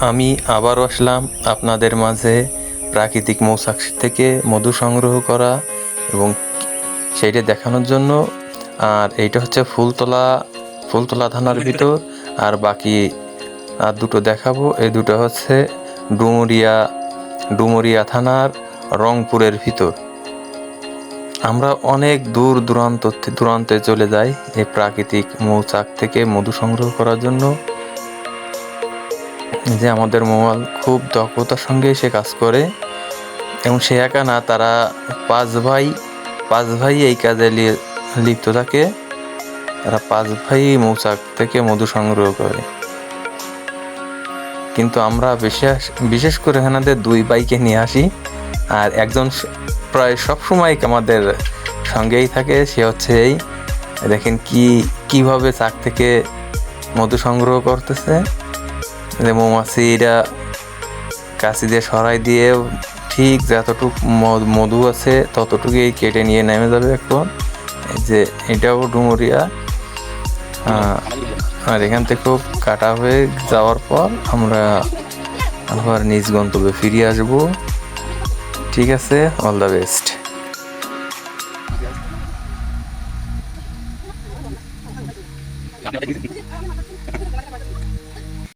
আমি আবারও আসলাম আপনাদের মাঝে প্রাকৃতিক মৌচাক থেকে মধু সংগ্রহ করা এবং সেইটা দেখানোর জন্য। আর এইটা হচ্ছে ফুলতলা ফুলতলা থানার ভিতর। আর বাকি আর দুটো দেখাবো। এই দুটো হচ্ছে ডুমুরিয়া ডুমুরিয়া থানার রংপুরের ভিতর। আমরা অনেক দূর দূরান্ত দূরান্তে চলে যাই এই প্রাকৃতিক মৌচাক থেকে মধু সংগ্রহ করার জন্য। যে আমাদের মোয়াল খুব দক্ষতার সঙ্গে সে কাজ করে এবং সে একা না, তারা পাঁচ ভাই পাঁচ ভাই এই কাজে লিপ্ত থাকে। তারা পাঁচ ভাই মৌচাক থেকে মধু সংগ্রহ করে। কিন্তু আমরা বিশেষ বিশেষ করে এখানে দুই বাইকে নিয়ে আসি। আর একজন প্রায় সব সময় আমাদের সঙ্গেই থাকে, সে হচ্ছে এই। দেখেন কি, কীভাবে চাক থেকে মধু সংগ্রহ করতেছে। মৌমাছিরা কাছি দিয়ে সরাই দিয়ে ঠিক যতটুক মধু আছে ততটুকুই কেটে নিয়ে নেমে যাবে এখন। যে এটাও ডুমুরিয়া। আর এখান থেকেও কাটা হয়ে যাওয়ার পর আমরা আবার নিজ গন্তব্যে ফিরে আসব। ঠিক আছে অল দ্য বেস্ট